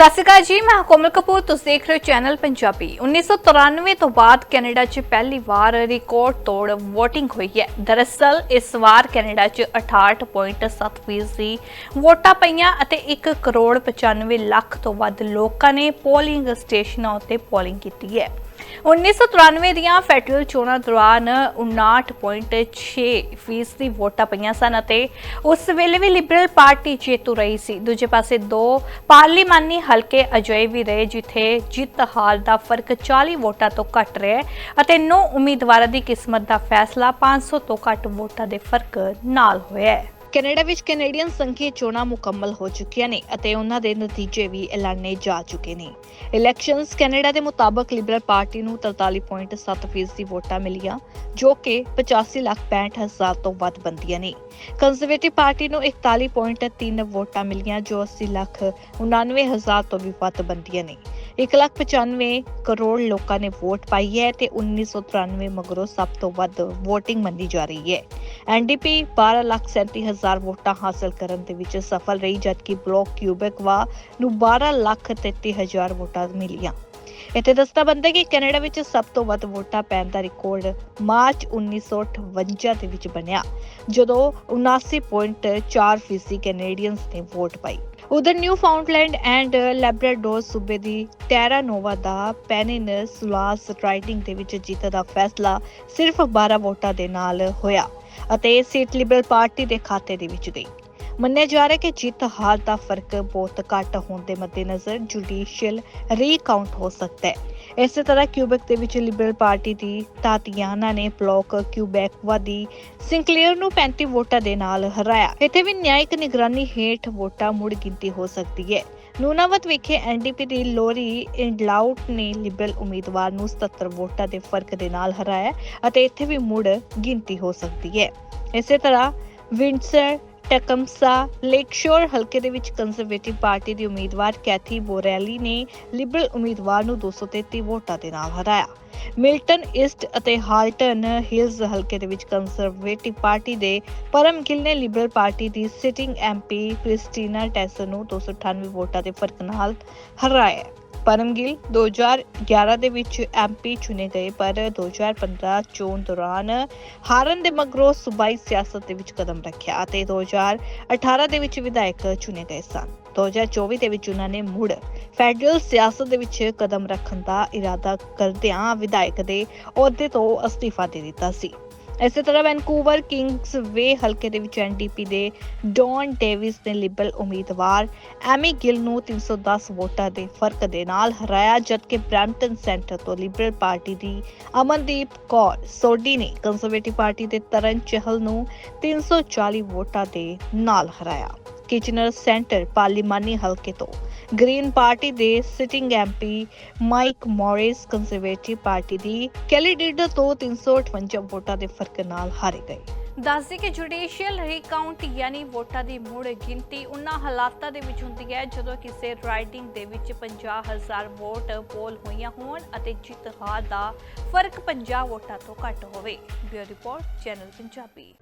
ਸਤਿ ਸ਼੍ਰੀ ਅਕਾਲ ਜੀ, ਮੈਂ ਕੋਮਲ ਕਪੂਰ, ਤੁਸੀਂ ਦੇਖ ਰਹੇ ਹੋ ਚੈਨਲ ਪੰਜਾਬੀ। 1993 ਤੋਂ ਬਾਅਦ ਕੈਨੇਡਾ 'ਚ ਪਹਿਲੀ ਵਾਰ ਰਿਕਾਰਡ ਤੋੜ VOTING ਹੋਈ ਹੈ। ਦਰਅਸਲ, ਇਸ ਵਾਰ ਕੈਨੇਡਾ 'ਚ 68.7% ਫੀਸਦੀ ਵੋਟਾਂ ਪਈਆਂ ਅਤੇ 1 ਕਰੋੜ 95 ਲੱਖ ਤੋਂ ਵੱਧ ਲੋਕਾਂ ਨੇ ਪੋਲਿੰਗ ਸਟੇਸ਼ਨਾਂ ਉੱਤੇ ਪੋਲਿੰਗ ਕੀਤੀ ਹੈ। 1993 ਦੀਆਂ ਫੈਡਰਲ ਚੋਣਾਂ ਦੌਰਾਨ 59.6 ਫੀਸਦੀ ਵੋਟਾਂ ਪਈਆਂ ਸਨ ਅਤੇ ਉਸ ਵੇਲੇ ਵੀ ਲਿਬਰਲ ਪਾਰਟੀ ਜੇਤੂ ਰਹੀ ਸੀ। ਦੂਜੇ ਪਾਸੇ ਦੋ ਪਾਰਲੀਮਾਨੀ ਹਲਕੇ ਅਜਿਹੇ ਵੀ ਰਹੇ ਜਿੱਥੇ ਜਿੱਤ ਹਾਰ ਦਾ ਫ਼ਰਕ 40 ਵੋਟਾਂ ਤੋਂ ਘੱਟ ਰਿਹਾ ਅਤੇ ਨੌ ਉਮੀਦਵਾਰਾਂ ਦੀ ਕਿਸਮਤ ਦਾ ਫੈਸਲਾ 500 ਤੋਂ ਘੱਟ ਵੋਟਾਂ ਦੇ ਫ਼ਰਕ ਨਾਲ ਹੋਇਆ ਹੈ। ਕੈਨੇਡਾ ਵਿੱਚ ਕੈਨੇਡੀਅਨ ਸੰਘੀ ਚੋਣਾਂ ਮੁਕੰਮਲ ਹੋ ਚੁੱਕੀਆਂ ਨੇ ਅਤੇ ਉਹਨਾਂ ਦੇ ਨਤੀਜੇ ਵੀ ਐਲਾਨੇ ਜਾ ਚੁੱਕੇ ਨੇ। ਇਲੈਕਸ਼ਨਸ ਕੈਨੇਡਾ ਦੇ ਮੁਤਾਬਕ ਲਿਬਰਲ ਪਾਰਟੀ ਨੂੰ 43.7% ਦੀ ਵੋਟਾਂ ਮਿਲੀਆਂ, ਜੋ ਕਿ 85 ਲੱਖ 65 ਹਜ਼ਾਰ ਤੋਂ ਵੱਧ ਬੰਦੀਆਂ ਨੇ। ਕੰਜ਼ਰਵੇਟਿਵ ਪਾਰਟੀ ਨੂੰ 41.3 ਵੋਟਾਂ ਮਿਲੀਆਂ, ਜੋ 80 ਲੱਖ 99 ਹਜ਼ਾਰ ਤੋਂ ਵੀ ਵੱਧ ਬੰਦੀਆਂ ਨੇ। 1,95 ਕਰੋੜ ਲੋਕਾਂ ਨੇ ਵੋਟ ਪਾਈ ਹੈ ਤੇ 1993 ਮਗਰੋਂ ਸਭ ਤੋਂ ਵੱਧ VOTING ਮੰਨੀ ਜਾ ਰਹੀ ਹੈ। ਐਨਡੀਪੀ 12 ਲੱਖ 37 ਹਜ਼ਾਰ ਵੋਟਾਂ ਹਾਸਲ ਕਰਨ ਦੇ ਵਿੱਚ ਸਫਲ ਰਹੀ ਜਦਕਿ ਬਲੌਕ ਕਿਊਬੈਕ ਵਾ ਨੂੰ 12 ਲੱਖ 33 ਹਜ਼ਾਰ ਵੋਟਾਂ ਮਿਲੀਆਂ। ਇੱਥੇ ਦੱਸਣਾ ਬਣਦਾ ਕਿ ਕੈਨੇਡਾ ਵਿੱਚ ਸਭ ਤੋਂ ਵੱਧ ਵੋਟਾਂ ਪੈਣ ਦਾ ਰਿਕਾਰਡ ਮਾਰਚ 1958 ਦੇ ਵਿੱਚ ਬਣਿਆ ਜਦੋਂ 79.4 ਫੀਸਦੀ ਕੈਨੇਡੀਅਨਸ ਨੇ ਵੋਟ ਪਾਈ। ਉਧਰ ਨਿਊ ਫਾਊਂਡਲੈਂਡ ਐਂਡ ਲੈਬਰਾਡੋਰ ਸੂਬੇ ਦੀ ਟੈਰਾ ਨੋਵਾ ਦਾ ਪੈਨਿਨ ਸੁਲਾਸ ਰਾਈਡਿੰਗ ਦੇ ਵਿੱਚ ਜਿੱਤ ਦਾ ਫੈਸਲਾ ਸਿਰਫ 12 ਵੋਟਾਂ ਦੇ ਨਾਲ ਹੋਇਆ ਅਤੇ ਇਹ ਸੀਟ ਲਿਬਰਲ ਪਾਰਟੀ ਦੇ ਖਾਤੇ ਦੇ ਵਿੱਚ ਗਈ। ਮੰਨਿਆ ਜਾ ਰਿਹਾ ਕਿ ਜਿੱਤ ਹਾਰ ਦਾ ਫ਼ਰਕ ਬਹੁਤ ਘੱਟ ਹੋਣ ਦੇ ਮੱਦੇਨਜ਼ਰ ਜੁਡੀਸ਼ੀਅਲ ਰੀਕਾਊਂਟ ਹੋ ਸਕਦਾ ਹੈ। ਇਸੇ ਤਰ੍ਹਾਂ ਕਿਊਬੈਕ ਦੇ ਵਿੱਚ ਲਿਬਰਲ ਪਾਰਟੀ ਦੀ ਤਾਤੀਆਨਾ ਨੇ ਬਲੌਕ ਕਿਊਬੈਕਵਾ ਸਿੰਕਲੇਅਰ ਨੂੰ 35 ਵੋਟਾਂ ਦੇ ਨਾਲ ਹਰਾਇਆ। ਇੱਥੇ ਵੀ ਨਿਆਇਕ ਨਿਗਰਾਨੀ ਹੇਠ ਵੋਟਾਂ ਮੁੜ ਗਿਣਤੀ ਹੋ ਸਕਦੀ ਹੈ। ਨੂਨਾਵਤ ਵਿਖੇ ਐਨਡੀਪੀ ਦੀ ਲੋਰੀ ਇੰਡਲਾਊਟ ਨੇ ਲਿਬਰਲ ਉਮੀਦਵਾਰ ਨੂੰ 77 ਵੋਟਾਂ ਦੇ ਫ਼ਰਕ ਦੇ ਨਾਲ ਹਰਾਇਆ ਅਤੇ ਇੱਥੇ ਵੀ ਮੁੜ ਗਿਣਤੀ ਹੋ ਸਕਦੀ ਹੈ। ਇਸੇ ਤਰ੍ਹਾਂ ਵਿੰਡਸਰ ਟਕਮਸਾ ਲੇਕਸ਼ੋਰ ਹਲਕੇ ਦੇ ਵਿੱਚ ਕੰਜ਼ਰਵੇਟਿਵ ਪਾਰਟੀ ਦੀ ਉਮੀਦਵਾਰ ਕੈਥੀ ਬੋਰੈਲੀ ਨੇ ਲਿਬਰਲ ਉਮੀਦਵਾਰ ਨੂੰ 233 ਵੋਟਾਂ ਦੇ ਨਾਲ ਹਰਾਇਆ। ਮਿਲਟਨ ਈਸਟ ਅਤੇ ਹਾਲਟਨ ਹਿਲਜ਼ ਹਲਕੇ ਦੇ ਵਿੱਚ ਕੰਜ਼ਰਵੇਟਿਵ ਪਾਰਟੀ ਦੇ ਪਰਮ ਗਿੱਲ ਨੇ ਲਿਬਰਲ ਪਾਰਟੀ ਦੀ ਸਿਟਿੰਗ ਐਮਪੀ ਕ੍ਰਿਸਟੀਨਾ ਟੈਸਰ ਨੂੰ 298 ਵੋਟਾਂ ਦੇ ਫ਼ਰਕ ਨਾਲ ਹਰਾਇਆ। ਪਰਮਗਿਲ 2011 ਦੇ ਵਿੱਚ ਐਮਪੀ ਚੁਣੇ ਗਏ, ਪਰ 2015 ਚੋਣ ਦੌਰਾਨ ਹਾਰਨ ਦੇ ਮਗਰੋਂ ਸੂਬਾਈ ਸਿਆਸਤ ਦੇ ਵਿੱਚ ਕਦਮ ਰੱਖਿਆ ਅਤੇ 2018 ਦੇ ਵਿੱਚ ਵਿਧਾਇਕ ਚੁਣੇ ਗਏ ਸਨ। 2024 ਦੇ ਵਿੱਚ ਉਹਨਾਂ ਨੇ ਮੁੜ ਫੈਡਰਲ ਸਿਆਸਤ ਦੇ ਵਿੱਚ ਕਦਮ ਰੱਖਣ ਦਾ ਇਰਾਦਾ ਕਰਦਿਆਂ ਵਿਧਾਇਕ ਦੇ ਅਹੁਦੇ ਤੋਂ ਅਸਤੀਫਾ ਦੇ ਦਿੱਤਾ ਸੀ। ਇਸੇ ਤਰ੍ਹਾਂ ਵੈਨਕੂਵਰ ਕਿੰਗਸ ਵੇ ਹਲਕੇ ਦੇ ਵਿੱਚ ਐਨਡੀਪੀ ਦੇ ਡੌਨ ਡੇਵਿਸ ਨੇ ਲਿਬਰਲ ਉਮੀਦਵਾਰ ਐਮੀ ਗਿਲ ਨੂੰ 310 ਵੋਟਾਂ ਦੇ ਫ਼ਰਕ ਦੇ ਨਾਲ ਹਰਾਇਆ, ਜਦਕਿ ਬ੍ਰੈਂਟਨ ਸੈਂਟਰ ਤੋਂ ਲਿਬਰਲ ਪਾਰਟੀ ਦੀ ਅਮਨਦੀਪ ਕੌਰ ਸੋਢੀ ਨੇ ਕੰਜ਼ਰਵੇਟਿਵ ਪਾਰਟੀ ਦੇ ਤਰਨ ਚਹਿਲ ਨੂੰ 340 ਵੋਟਾਂ ਦੇ ਨਾਲ ਹਰਾਇਆ। ਕਿਚਨਰ ਸੈਂਟਰ ਪਾਰਲੀਮਾਨੀ ਹਲਕੇ ਤੋਂ ਗ੍ਰੀਨ ਪਾਰਟੀ ਦੇ sitting MP Mike Morris conservative party ਦੀ ਕੈਲੀਡੇਟਰ ਤੋਂ 358 ਵੋਟਾਂ ਦੇ ਫ਼ਰਕ ਨਾਲ ਹਾਰੇ ਗਏ। ਦੱਸਦੇ ਕਿ ਜੁਡੀਸ਼ੀਅਲ ਰੀਕਾਊਂਟ ਯਾਨੀ ਵੋਟਾਂ ਦੀ ਮੁੜ ਗਿਣਤੀ ਉਹਨਾਂ ਹਾਲਾਤਾਂ ਦੇ ਵਿੱਚ ਹੁੰਦੀ ਹੈ, ਜਦੋਂ ਕਿਸੇ ਰਾਈਡਿੰਗ ਦੇ ਵਿੱਚ 50000 ਵੋਟ ਪੋਲ ਹੋਈਆਂ ਹੋਣ ਅਤੇ ਜਿੱਤ ਹਾਰ ਦਾ ਫ਼ਰਕ 50 ਵੋਟਾਂ ਤੋਂ ਘੱਟ ਹੋਵੇ। Bureau report, channel Punjabi.